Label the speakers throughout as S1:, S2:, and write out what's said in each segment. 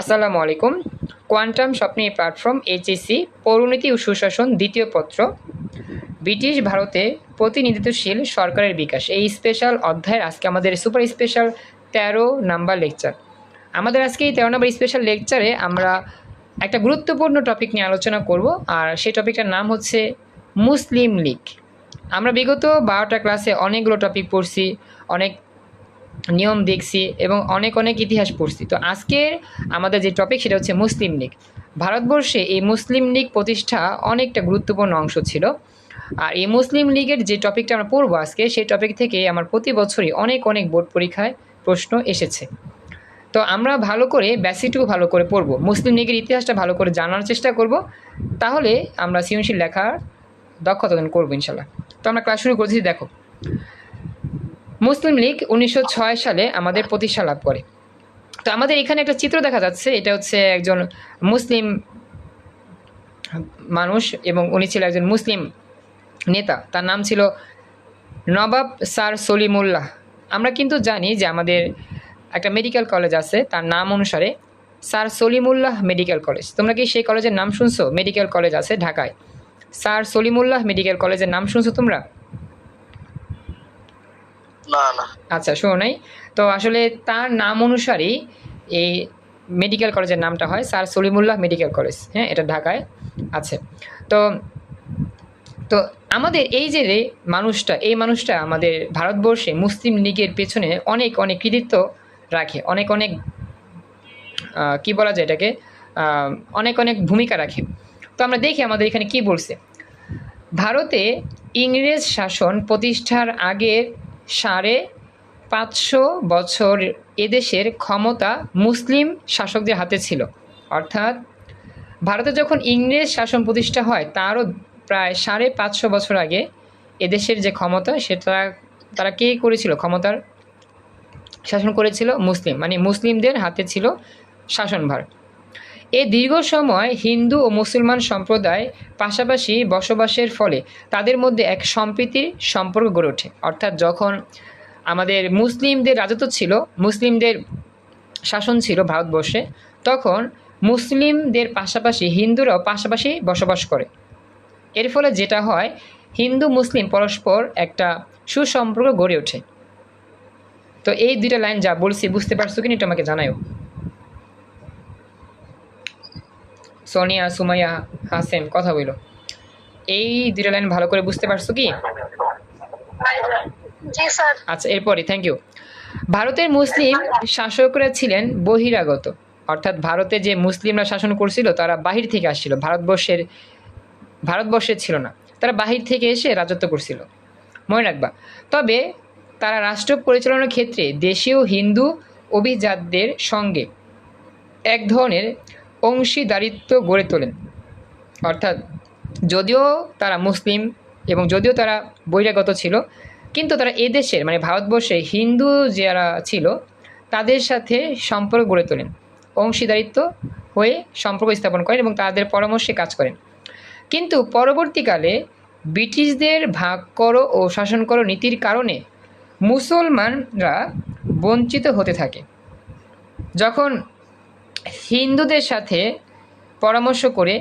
S1: আসসালামু আলাইকুম। কোয়ান্টাম স্বপ্নে প্ল্যাটফর্ম এইচএসি পৌরনীতি ও সুশাসন দ্বিতীয় পত্র। ব্রিটিশ ভারতে প্রতিনিধিত্বশীল সরকারের বিকাশ। এই স্পেশাল অধ্যায়ের আজকে আমাদের সুপার স্পেশাল তেরো নাম্বার লেকচার আমাদের আজকে এই তেরো নাম্বার স্পেশাল লেকচারে আমরা একটা গুরুত্বপূর্ণ টপিক নিয়ে আলোচনা করব, আর সেই টপিকটার নাম হচ্ছে মুসলিম লীগ। আমরা বিগত বারোটা ক্লাসে অনেকগুলো টপিক পড়ছি, অনেক নিয়ম দেখছি এবং অনেক অনেক ইতিহাস পড়ছি। তো আজকের আমাদের যে টপিক সেটা হচ্ছে মুসলিম লীগ। ভারতবর্ষে এই মুসলিম লীগ প্রতিষ্ঠা অনেকটা গুরুত্বপূর্ণ অংশ ছিল। আর এই মুসলিম লীগের যে টপিকটা আমরা পড়ব আজকে, সেই টপিক থেকে আমার প্রতি বছরই অনেক অনেক বোর্ড পরীক্ষায় প্রশ্ন এসেছে। তো আমরা ভালো করে বেসিকটুকু ভালো করে পড়ব। মুসলিম লীগের ইতিহাসটা ভালো করে জানার চেষ্টা করব। তাহলে আমরা সৃজনশীল লেখার দক্ষতা করব ইনশাল্লাহ। তো আমরা ক্লাস শুরু করছি, দেখো। মুসলিম লীগ উনিশশো ছয় সালে আমাদের প্রতিষ্ঠা লাভ করে। তো আমাদের এখানে একটা চিত্র দেখা যাচ্ছে, এটা হচ্ছে একজন মুসলিম মানুষ এবং উনি ছিল একজন মুসলিম নেতা। তার নাম ছিল নবাব স্যার সলিমুল্লাহ। আমরা কিন্তু জানি যে আমাদের একটা মেডিকেল কলেজ আছে, তার নাম অনুসারে স্যার সলিমুল্লাহ মেডিকেল কলেজ। তোমরা কি সেই কলেজের নাম শুনছো? মেডিকেল কলেজ আছে ঢাকায়। স্যার সলিমুল্লাহ মেডিকেল কলেজের নাম শুনছো তোমরা? আচ্ছা শোনো নাই। তো আসলে তার নাম অনুসারেই এই মেডিকেল কলেজের নামটা হয় স্যার সলিমুল্লাহ মেডিকেল কলেজ হ্যাঁ এটা ঢাকায় আছে। তো তো আমাদের এই যে মানুষটা, এই মানুষটা আমাদের ভারতবর্ষে মুসলিম লীগের পেছনে অনেক অনেক কৃতিত্ব রাখে, অনেক অনেক কি বলা যায় এটাকে অনেক অনেক ভূমিকা রাখে। তো আমরা দেখি আমাদের এখানে কি বলছে। ভারতে ইংরেজ শাসন প্রতিষ্ঠার আগের সাড়ে পাঁচশো বছর এদেশের ক্ষমতা মুসলিম শাসকদের হাতে ছিল। অর্থাৎ ভারতে যখন ইংরেজ শাসন প্রতিষ্ঠা হয়, তারও প্রায় সাড়ে পাঁচশো বছর আগে এদেশের যে ক্ষমতা, সেটা তারা কে করেছিল? ক্ষমতার শাসন করেছিল মুসলিম। মানে মুসলিমদের হাতে ছিল শাসনভার। এই দীর্ঘ সময় হিন্দু ও মুসলমান সম্প্রদায় পাশাপাশি বসবাসের ফলে তাদের মধ্যে এক সম্প্রীতির সম্পর্ক গড়ে ওঠে। অর্থাৎ যখন আমাদের মুসলিমদের রাজত্ব ছিল, মুসলিমদের শাসন ছিল ভারতবর্ষে, তখন মুসলিমদের পাশাপাশি হিন্দুরাও পাশাপাশি বসবাস করে। এর ফলে যেটা হয়, হিন্দু মুসলিম পরস্পর একটা সুসম্পর্ক গড়ে ওঠে। তো এই দুইটা লাইন যা বলছি, বুঝতে পারছ কিনা এটা আমাকে জানাও সোনিয়া সুমাইয়া হাসেম কথা বলো এই দুইটা লাইন ভালো করে বুঝতে পারছ কি? আচ্ছা এরপরে থ্যাংক ইউ ভারতের মুসলিম শাসকরা ছিলেন বহিরাগত। অর্থাৎ ভারতে যে মুসলিমরা শাসন করছিল তারা বাহির থেকে আসছিল। ভারতবর্ষের ভারতবর্ষের ছিল না। তারা বাহির থেকে এসে রাজত্ব করছিল। মনে রাখবা। তবে তারা রাষ্ট্র পরিচালনার ক্ষেত্রে দেশীয় হিন্দু অভিজাতদের সঙ্গে এক ধরনের অংশীদারিত্ব গড়ে তোলেন। অর্থাৎ যদিও তারা মুসলিম এবং যদিও তারা বহিরাগত ছিল, কিন্তু তারা এদেশের মানে ভারতবর্ষে হিন্দু যারা ছিল, তাদের সাথে সম্পর্ক গড়ে তোলেন। অংশীদারিত্ব হয়ে সম্পর্ক স্থাপন করেন এবং তাদের পরামর্শে কাজ করেন। কিন্তু পরবর্তীকালে ব্রিটিশদের ভাগ করো ও শাসন করো নীতির কারণে মুসলমানরা বঞ্চিত হতে থাকে। যখন হিন্দুদের সাথে পরামর্শ করে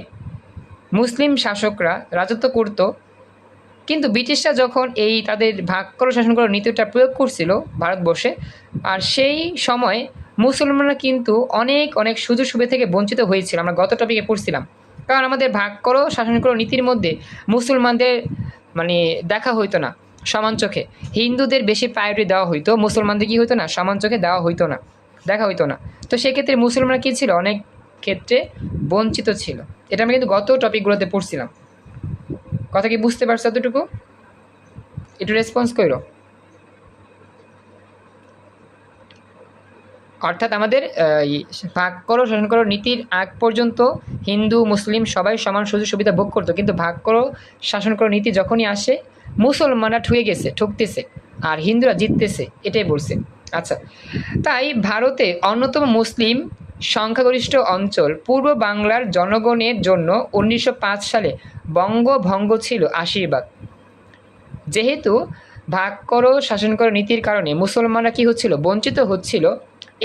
S1: মুসলিম শাসকরা রাজত্ব করত। কিন্তু ব্রিটিশরা যখন এই তাদের ভাগ করো শাসন করার নীতিটা প্রয়োগ করছিল ভারতবর্ষে, আর সেই সময় মুসলমানরা কিন্তু অনেক অনেক সুযোগ সুবিধা থেকে বঞ্চিত হয়েছিল। আমরা গত টপিকে পড়ছিলাম। কারণ আমাদের ভাগ করো, শাসন করো নীতির মধ্যে মুসলমানদের মানে দেখা হইতো না, সমান চোখে। হিন্দুদের বেশি প্রায়োরিটি দেওয়া হইতো, মুসলমানদের কি হইতো না, সমান চোখে দেওয়া হইতো না। দেখা হইতো না। তো সেক্ষেত্রে মুসলমানরা কী ছিল? অনেক ক্ষেত্রে বঞ্চিত ছিল। এটা আমি কিন্তু গত টপিকগুলোতে পড়ছিলাম। কথা কি বুঝতে পারছ এতটুকু? একটু রেসপন্স করো। অর্থাৎ আমাদের ভাগ করো শাসন করো, নীতির আগ পর্যন্ত হিন্দু, মুসলিম সবাই সমান সুযোগ সুবিধা ভোগ করতো। কিন্তু ভাগ করো, শাসন করো, নীতি যখনই আসে, মুসলমানরা ঠুয়ে গেছে, ঠকতেছে। আর হিন্দুরা জিততেছে, এটাই বলছে। আচ্ছা তাই ভারতে অন্যতম মুসলিম সংখ্যাগরিষ্ঠ অঞ্চল পূর্ব বাংলার জনগণের জন্য উনিশশো পাঁচ সালে বঙ্গভঙ্গ ছিল আশীর্বাদ। যেহেতু ভাগ করো শাসন করো নীতির কারণে মুসলমানরা কি হচ্ছিল? বঞ্চিত হচ্ছিল।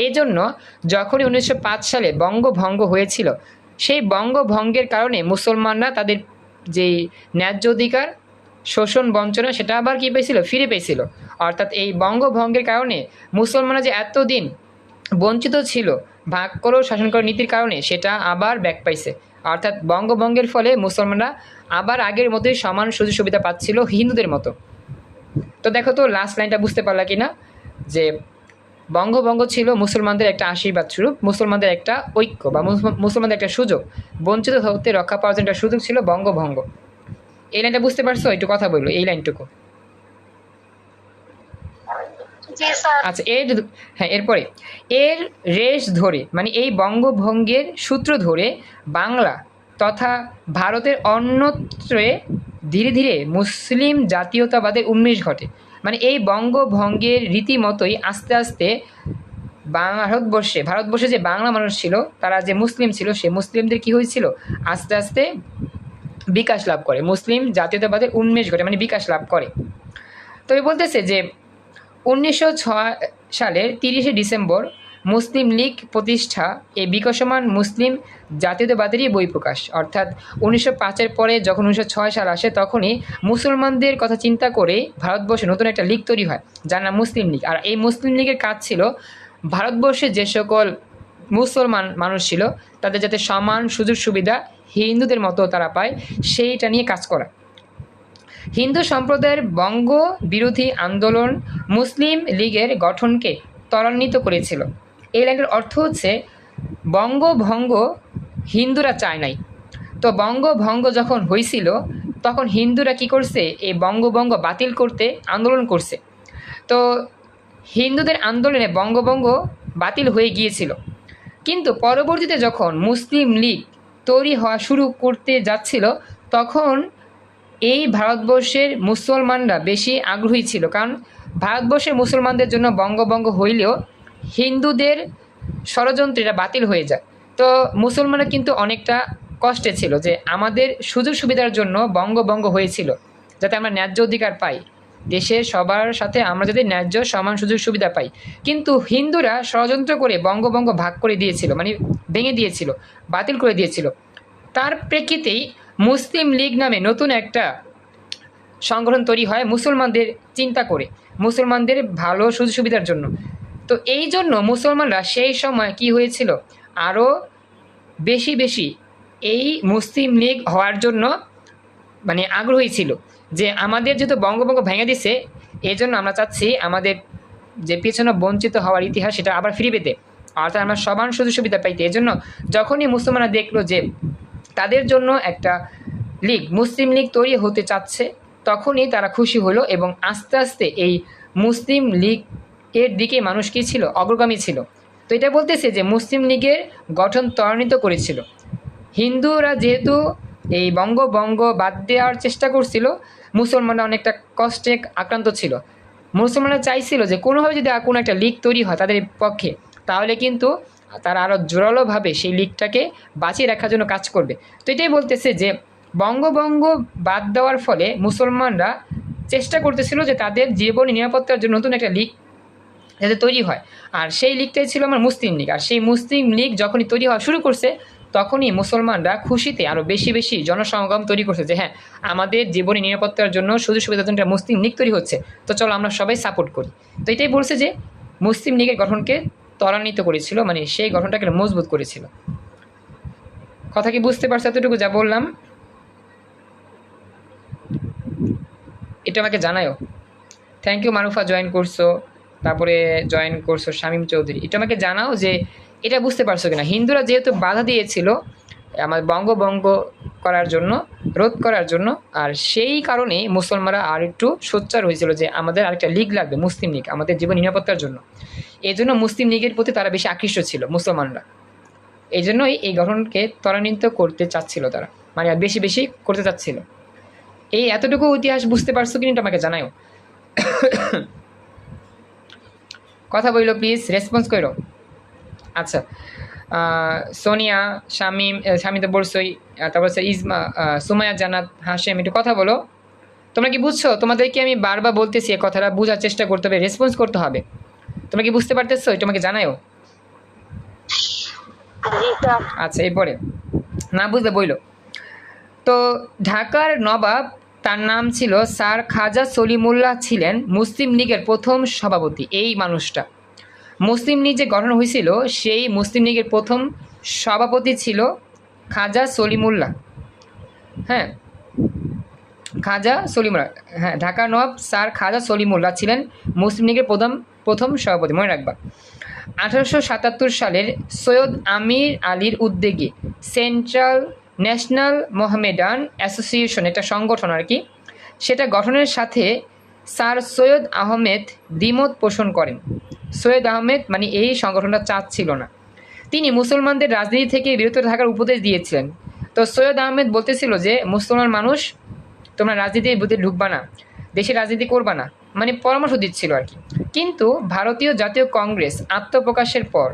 S1: এই জন্য যখনই উনিশশো পাঁচ সালে বঙ্গভঙ্গ হয়েছিল, সেই বঙ্গভঙ্গের কারণে মুসলমানরা তাদের যেই ন্যায্য অধিকার শোষণ বঞ্চনা, সেটা আবার কী পেয়েছিল? ফিরে পেয়েছিল। অর্থাৎ এই বঙ্গভঙ্গের কারণে মুসলমানরা যে এতদিন বঞ্চিত ছিল, ভাগ করো শাসন করো নীতির কারণে সেটা আবার ব্যাক পাইছে। অর্থাৎ বঙ্গভঙ্গের ফলে মুসলমানরা আবার আগের মতোই সমান সুযোগ সুবিধা পাচ্ছিল হিন্দুদের মতো। তো দেখো তো লাস্ট লাইনটা বুঝতে পারলা কি না? যে বঙ্গভঙ্গ ছিল মুসলমানদের একটা আশীর্বাদ স্বরূপ, মুসলমানদের একটা ঐক্য বা মুসলমান- মুসলমানদের একটা সুযোগ। বঞ্চিত হতে রক্ষা পাওয়ার জন্য একটা সুযোগ ছিল বঙ্গভঙ্গ। এই লাইনটা বুঝতে পারছ? একটু কথা বলল এই লাইনটুকু। আচ্ছা এর হ্যাঁ এরপরে। এর রেশ ধরে মানে এই বঙ্গভঙ্গের সূত্র ধরে বাংলা তথা ভারতের অন্যত্রে ধীরে ধীরে মুসলিম জাতীয়তাবাদের উন্মেষ ঘটে। মানে এই বঙ্গভঙ্গের রীতিমতোই আস্তে আস্তে ভারতবর্ষে ভারতবর্ষে যে বাংলা মানুষ ছিল তারা যে মুসলিম ছিল সে মুসলিমদের কি হয়েছিল? আস্তে আস্তে বিকাশ লাভ করে। মুসলিম জাতীয়তাবাদের উন্মেষ ঘটে মানে বিকাশ লাভ করে। তবে বলতেছে যে, উনিশশো ছয় সালের তিরিশে ডিসেম্বর মুসলিম লীগ প্রতিষ্ঠা এই বিকশমান মুসলিম জাতীয়তাবাদেরই বই প্রকাশ। অর্থাৎ উনিশশো পাঁচের পরে যখন উনিশশো ছয় সাল আসে, তখনই মুসলমানদের কথা চিন্তা করে ভারতবর্ষে নতুন একটা লীগ তৈরি হয়, যার নাম মুসলিম লীগ। আর এই মুসলিম লীগের কাজ ছিল, ভারতবর্ষে যে সকল মুসলমান মানুষ ছিল, তাদের যাতে সমান সুযোগ সুবিধা হিন্দুদের মতো তারা পায়, সেইটা নিয়ে কাজ করা। হিন্দু সম্প্রদায়ের বঙ্গ বিরোধী আন্দোলন মুসলিম লীগের গঠনকে ত্বরান্বিত করেছিল। এই লাইনের অর্থ হচ্ছে, বঙ্গভঙ্গ হিন্দুরা চায় নাই। তো বঙ্গভঙ্গ যখন হয়েছিল তখন হিন্দুরা কি করছে? এই বঙ্গভঙ্গ বাতিল করতে আন্দোলন করছে। তো হিন্দুদের আন্দোলনে বঙ্গভঙ্গ বাতিল হয়ে গিয়েছিল। কিন্তু পরবর্তীতে যখন মুসলিম লীগ তৈরি হওয়া শুরু করতে যাচ্ছিল, তখন এই ভারতবর্ষের মুসলমানরা বেশি আগ্রহী ছিল। কারণ ভারতবর্ষের মুসলমানদের জন্য বঙ্গভঙ্গ হইলেও হিন্দুদের ষড়যন্ত্র এটা বাতিল হয়ে যায়। তো মুসলমানরা কিন্তু অনেকটা কষ্টে ছিল যে আমাদের সুযোগ সুবিধার জন্য বঙ্গভঙ্গ হয়েছিল, যাতে আমরা ন্যায্য অধিকার পাই। দেশের সবার সাথে আমরা যাতে ন্যায্য সমান সুযোগ সুবিধা পাই। কিন্তু হিন্দুরা ষড়যন্ত্র করে বঙ্গভঙ্গ ভাগ করে দিয়েছিল মানে ভেঙে দিয়েছিল, বাতিল করে দিয়েছিল। তার প্রেক্ষিতেই মুসলিম লীগ নামে নতুন একটা সংগঠন তৈরি হয় মুসলমানদের চিন্তা করে, মুসলমানদের ভালো সুযোগ সুবিধার জন্য। তো এই জন্য মুসলমানরা সেই সময় কি হয়েছিল? আরও বেশি বেশি এই মুসলিম লীগ হওয়ার জন্য মানে আগ্রহী ছিল। যে আমাদের যেহেতু বঙ্গভঙ্গ ভেঙে দিছে এই জন্য আমরা চাচ্ছি আমাদের যে পেছনে বঞ্চিত হওয়ার ইতিহাস সেটা আবার ফিরে পেতে। অর্থাৎ আমরা সমান সুযোগ সুবিধা পাইতে। এই জন্য যখনই মুসলমানরা দেখল যে তাদের জন্য একটা লীগ, মুসলিম লীগ তৈরি হতে চাচ্ছে, তখনই তারা খুশি হলো এবং আস্তে আস্তে এই মুসলিম লীগ এর দিকে মানুষ কী ছিল? অগ্রগামী ছিল। তো এটা বলতেছে যে মুসলিম লীগের গঠন ত্বরান্বিত করেছিল। হিন্দুরা যেহেতু এই বঙ্গবঙ্গ বাদ দেওয়ার চেষ্টা করছিল মুসলমানরা অনেকটা কষ্টে আক্রান্ত ছিল। মুসলমানরা চাইছিল যে কোনোভাবে যদি কোনো একটা লিগ তৈরি হয় তাদের পক্ষে, তাহলে কিন্তু তারা আরও জোরালোভাবে সেই লীগটাকে বাঁচিয়ে রাখার জন্য কাজ করবে। তো এটাই বলতেছে যে বঙ্গবঙ্গ বাদ দেওয়ার ফলে মুসলমানরা চেষ্টা করতেছিল যে তাদের জীবন নিরাপত্তার জন্য নতুন একটা লীগ যাতে তৈরি হয়। আর সেই লীগটাই ছিল আমার মুসলিম লীগ আর সেই মুসলিম লীগ যখনই তৈরি হওয়া শুরু করছে তখনই মুসলমানরা খুশিতে আরও বেশি বেশি জনসমাগম তৈরি করছে যে হ্যাঁ আমাদের জীবনী নিরাপত্তার জন্য সুযোগ সুবিধার জন্য মুসলিম লীগ তৈরি হচ্ছে। তো চলো আমরা সবাই সাপোর্ট করি। তো এটাই বলছে যে মুসলিম লীগের গঠনকে ত্বরান্বিত করেছিল মানে সেই গঠনটাকে মজবুত করেছিল। কথা কি বুঝতে পারছ এতটুকু যা বললাম? এটা আমাকে জানায়ও। থ্যাংক ইউ মারুফা জয়েন করছ। তারপরে জয়েন করছ শামীম চৌধুরী। এটা আমাকে জানাও যে এটা বুঝতে পারছ কিনা? হিন্দুরা যেহেতু বাধা দিয়েছিল আমার বঙ্গভঙ্গ করার জন্য, রোধ করার জন্য, আর সেই কারণে মুসলমানরা আর একটু সোচ্চার হয়েছিল যে আমাদের আরেকটা লীগ লাগবে, মুসলিম লীগ, আমাদের জীবন নিরাপত্তার জন্য। এই জন্য মুসলিম লীগের প্রতি তারা বেশি আকৃষ্ট ছিল, মুসলমানরা। এই জন্যই এই গঠনকে ত্বরান্বিত করতে চাচ্ছিল তারা মানে আর বেশি বেশি করতে চাচ্ছিল। এই এতটুকু ইতিহাস বুঝতে পারছ কিনা আমাকে জানাও কথা বইল প্লিজ রেসপন্স করো। আচ্ছা সোনিয়া, শামিম শামিম তো বলছই তারপর হচ্ছে ইজমা সুমায়া জানাত হাসেম একটু কথা বলো। তোমরা কি বুঝছ? তোমাদেরকে আমি বারবার বলতেছি এ কথাটা, বোঝার চেষ্টা করতে হবে রেসপন্স করতে হবে। তোমরা কি বুঝতে পারতেছো? এটা আমাকে জানাও আচ্ছা এরপরে। না বুঝলে বইল। তো ঢাকার নবাব, তার নাম ছিল স্যার খাজা সলিমুল্লাহ ছিলেন মুসলিম লীগের প্রথম সভাপতি, এই মানুষটা। মুসলিম লীগ যে গঠন হয়েছিল, সেই মুসলিম লীগের প্রথম সভাপতি ছিল খাজা সলিমুল্লাহ। হ্যাঁ খাজা সলিমুল্লাহ হ্যাঁ ঢাকার নবাব স্যার খাজা সলিমুল্লাহ ছিলেন মুসলিম লীগের প্রথম প্রথম সভাপতি, মনে রাখবা। আঠারোশো সাতাত্তর সালের সৈয়দ আমির আলীর উদ্যোগে সেন্ট্রাল ন্যাশনাল মোহামেডান অ্যাসোসিয়েশন একটা সংগঠন আর কি, সেটা গঠনের সাথে স্যার সৈয়দ আহমেদ দ্বিমত পোষণ করেন। সৈয়দ আহমেদ মানে এই সংগঠনটা চাচ্ছিল না। তিনি মুসলমানদের রাজনীতি থেকে বিরত থাকার উপদেশ দিয়েছিলেন। তো সৈয়দ আহমেদ বলতেছিল যে, মুসলমান মানুষ, তোমরা রাজনীতির বুদ্ধি ঢুকবা না, দেশে রাজনীতি করবা না। মানে পরামর্শ দিচ্ছিল আর কি। কিন্তু ভারতীয় জাতীয় কংগ্রেস আত্মপ্রকাশের পর,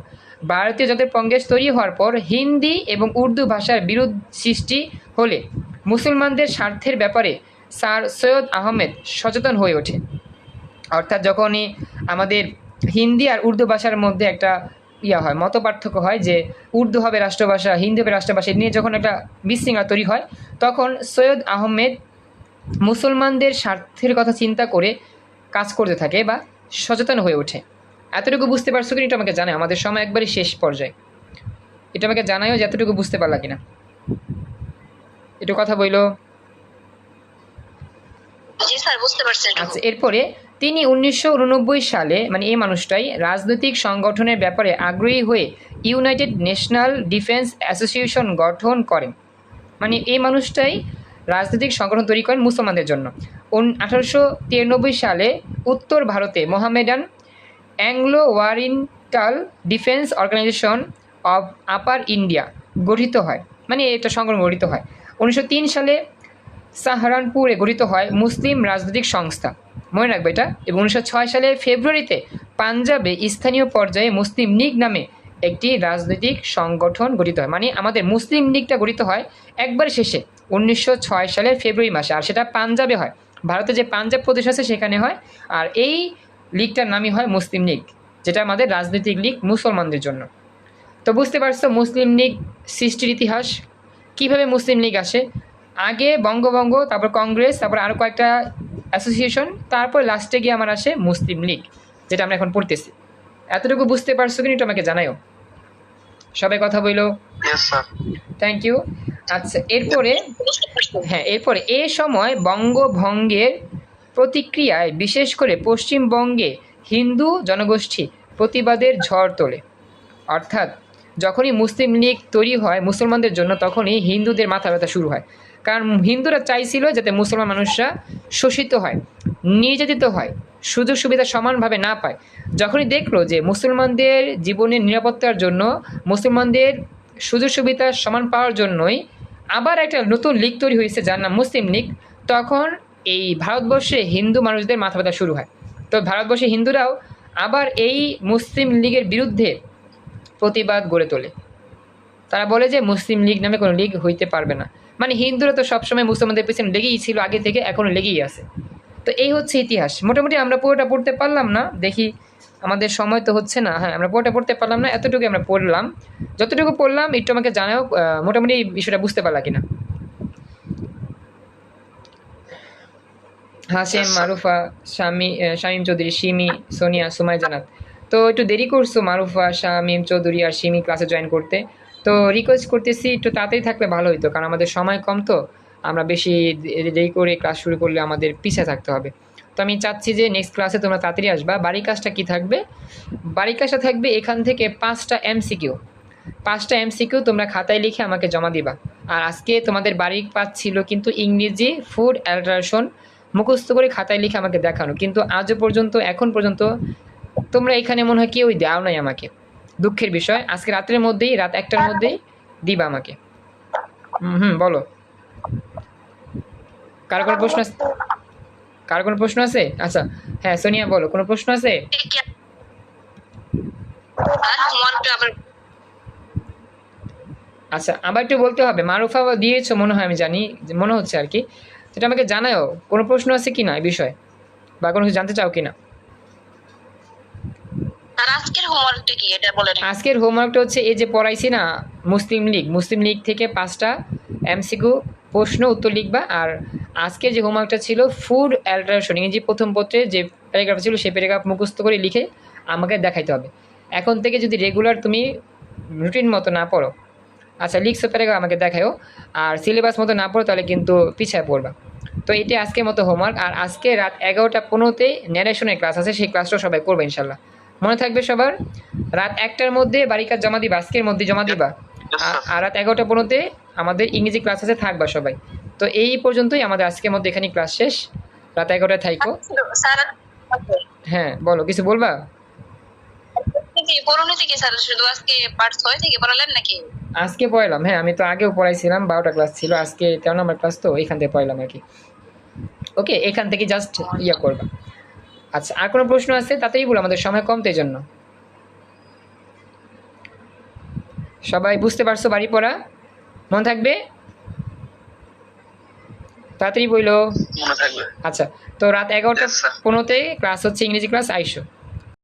S1: ভারতীয় জাতীয় কংগ্রেস তৈরি হওয়ার পর হিন্দি এবং উর্দু ভাষার বিরোধ সৃষ্টি হলে মুসলমানদের স্বার্থের ব্যাপারে স্যার সৈয়দ আহমেদ সচেতন হয়ে ওঠে। অর্থাৎ যখনই আমাদের হিন্দি আর উর্দু ভাষার মধ্যে একটা ইয়া হয় মত পার্থক্য হয় যে উর্দু হবে রাষ্ট্রভাষা হিন্দি হবে রাষ্ট্রভাষা নিয়ে যখন একটা বিশৃঙ্খলা তৈরি হয় তখন সৈয়দ আহমেদ মুসলমানদের স্বার্থের কথা চিন্তা করে কাজ করতে থাকে বা সচেতন হয়ে ওঠে। এতটুকু বুঝতে পারছ কিনা এটা আমাকে জানায় আমাদের সময় একবারই শেষ পর্যায়ে। এটা আমাকে জানায়ও যে এতটুকু বুঝতে পারলা কিনা। একটু কথা বইলো।
S2: জি স্যার বুঝতে পারছেন
S1: আচ্ছা এরপরে তিনি উনিশশো উননব্বই সালে মানে এই মানুষটাই, রাজনৈতিক সংগঠনের ব্যাপারে আগ্রহী হয়ে ইউনাইটেড ন্যাশনাল ডিফেন্স অ্যাসোসিয়েশন গঠন করেন। মানে এই মানুষটাই রাজনৈতিক সংগঠন তৈরি করেন মুসলমানদের জন্য। আঠারোশো তিরানব্বই সালে উত্তর ভারতে Mohammedan Anglo Oriental Defence Organisation of Upper India গঠিত হয়। মানে এটা সংগঠন গঠিত হয়। উনিশশো তিন সালে সাহারানপুরে গঠিত হয় মুসলিম রাজনৈতিক সংস্থা। মনে রাখবে এটা। এবং উনিশশো ছয় সালে ফেব্রুয়ারিতে পাঞ্জাবে স্থানীয় পর্যায়ে মুসলিম লীগ নামে একটি রাজনৈতিক সংগঠন গঠিত হয়। মানে আমাদের মুসলিম লীগটা গঠিত হয় একবার শেষে, উনিশশো ছয় সালের ফেব্রুয়ারি মাসে। আর সেটা পাঞ্জাবে হয়। ভারতে যে পাঞ্জাব প্রদেশ আছে সেখানে হয়। আর এই লীগটার নামই হয় মুসলিম লীগ, যেটা আমাদের রাজনৈতিক লীগ মুসলমানদের জন্য। তো বুঝতে পারছ মুসলিম লীগ সৃষ্টির ইতিহাস, কীভাবে মুসলিম লীগ আসে? আগে বঙ্গবঙ্গ তারপর কংগ্রেস তারপর আরও কয়েকটা অ্যাসোসিয়েশন তারপর লাস্টে গিয়ে আমার আসে মুসলিম লীগ যেটা আমরা এখন পড়তেছি। এতটুকু বুঝতে পারছ কিনা একটু আমাকে জানাইও সবাই কথা বইলো? থ্যাংক ইউ আচ্ছা এরপরে হ্যাঁ এরপরে এ সময় বঙ্গভঙ্গের প্রতিক্রিয়ায় বিশেষ করে পশ্চিমবঙ্গে হিন্দু জনগোষ্ঠী প্রতিবাদের ঝড় তোলে। অর্থাৎ যখনই মুসলিম লীগ তৈরি হয় মুসলমানদের জন্য তখনই হিন্দুদের মাথা ব্যথা শুরু হয়। কারণ হিন্দুরা চাইছিল যাতে মুসলমান মানুষরা শোষিত হয়, নির্যাতিত হয়, সুযোগ সুবিধা সমানভাবে না পায়। যখনই দেখল যে মুসলমানদের জীবনের নিরাপত্তার জন্য, মুসলমানদের সুযোগ সুবিধা সমান পাওয়ার জন্যই আবার একটা নতুন লীগ তৈরি হয়েছে যার নাম মুসলিম লীগ, তখন এই ভারতবর্ষে হিন্দু মানুষদের মাথা ব্যথা শুরু হয়। তো ভারতবর্ষে হিন্দুরাও আবার এই মুসলিম লীগের বিরুদ্ধে প্রতিবাদ গড়ে তোলে। তারা বলে যে মুসলিম লীগ নামে কোনো লীগ হইতে পারবে না। মানে হিন্দুরা তো সবসময় মুসলমানদের পেছনে লেগেই ছিল আগে থেকে এখনও লেগেই আছে। তো এই হচ্ছে ইতিহাস। মোটামুটি আমরা পুরোটা পড়তে পারলাম না দেখি আমাদের সময় তো হচ্ছে না। হ্যাঁ আমরা পুরোটা পড়তে পারলাম না এতটুকু আমরা পড়লাম। যতটুকু পড়লাম একটু আমাকে জানাও মোটামুটি এই বিষয়টা বুঝতে পারলা কিনা। হাসেম
S3: Yes,
S1: মারুফা শামি শামীম চৌধুরী সিমি সোনিয়া সুমাই জানাত। তো একটু দেরি করছ মারুফা শামীম চৌধুরী আর সিমি ক্লাসে জয়েন করতে। তো রিকোয়েস্ট করতেছি একটু তাড়াতাড়ি থাকলে ভালো হতো কারণ আমাদের সময় কম তো। আমরা বেশি দেরি করে ক্লাস শুরু করলে আমাদের পিছিয়ে থাকতে হবে। তো আমি চাচ্ছি যে নেক্সট ক্লাসে তোমরা তাড়াতাড়ি আসবা। বাড়ির কাজটা কি থাকবে? বাড়ির কাজটা থাকবে এখান থেকে পাঁচটা এমসিকিউ পাঁচটা এমসিকিউ তোমরা খাতায় লিখে আমাকে জমা দিবা। আর আজকে তোমাদের বাড়ির কাজ ছিল কিন্তু ইংরেজি ফুড অ্যাল্ট্রাশন মুখস্থ করে খাতায় লিখে আমাকে দেখানো। কিন্তু আজও পর্যন্ত, এখন পর্যন্ত তোমরা এখানে মনে হয় কেউই দাও নাই আমাকে। দুঃখের বিষয়। আজকে রাতের মধ্যেই, রাত একটার মধ্যেই দিবা আমাকে। হুম বলো। কারও কোনো প্রশ্ন আছে? কারও কোনো প্রশ্ন আছে? আচ্ছা হ্যাঁ সোনিয়া, বলো, কোনো প্রশ্ন আছে? আচ্ছা আবার একটু বলতে হবে, মারুফা দিয়েছ মনে হয়, আমি জানি মনে হচ্ছে আর কি। সেটা আমাকে জানাও কোনো প্রশ্ন আছে কি না এই বিষয়ে? বা কোনো কিছু জানতে চাও কি না
S2: আজকের হোমওয়ার্কটা কি? এটা বলে
S1: আজকের হোমওয়ার্কটা হচ্ছে এই যে পড়াইছি না, মুসলিম লীগ। মুসলিম লীগ থেকে পাঁচটা এমসিকিউ প্রশ্ন, উত্তর লিখবা। আর আজকে যে হোমওয়ার্কটা ছিল ফুড অ্যাল্টারেশন ইংরেজি প্রথম পত্রে যে প্যারাগ্রাফ ছিল সেই প্যারাগ্রাফ মুখস্থ করে লিখে আমাকে দেখাইতে হবে। এখন থেকে যদি রেগুলার তুমি রুটিন মতো না পড়ো আচ্ছা লিখছো প্যারাগ্রাফ আমাকে দেখাও আর সিলেবাস মতো না পড়ো, তাহলে কিন্তু পিছায় পড়বা। তো এটি আজকের মতো হোমওয়ার্ক আর আজকে রাত এগারোটা পনেরোতে ন্যারেশনের ক্লাস আছে, সেই ক্লাসটাও সবাই করবে ইনশাল্লাহ মনে থাকবে সবার? রাত একটার মধ্যে বাড়ি কাজ জমা দিবা আজকের মধ্যে জমা দিবা। আর রাত এগারোটা পনেরোতে আমাদের ইংরেজি ক্লাস আছে থাকবা সবাই। তো এই পর্যন্তই আমাদের আজকের মধ্যে এখানে ক্লাস শেষ। রাত এগারোটায় থাইকো। হ্যাঁ বলো কিছু বলবা?
S2: পরিণতি কি স্যার? শুধু আজকে পার্ট ছয় থেকে পড়ালেন নাকি?
S1: আজকে পড়ালাম হ্যাঁ আমি তো আগেও পড়াইছিলাম বারোটা ক্লাস ছিল। আজকে তেরো নম্বর ক্লাস তো এখান থেকে পড়ালাম আর কি। ওকে এখান থেকে জাস্ট ইয়া করবা। আচ্ছা আর কোনো প্রশ্ন আছে? তাতেই বলো আমাদের সময় কম জন্য। সবাই বুঝতে পারছ বাড়ি পড়া? মনে থাকবে? তাড়াতাড়ি বইলো। আচ্ছা তো রাত এগারোটা পনেরোতে ক্লাস হচ্ছে ইংরেজি ক্লাস আইসো।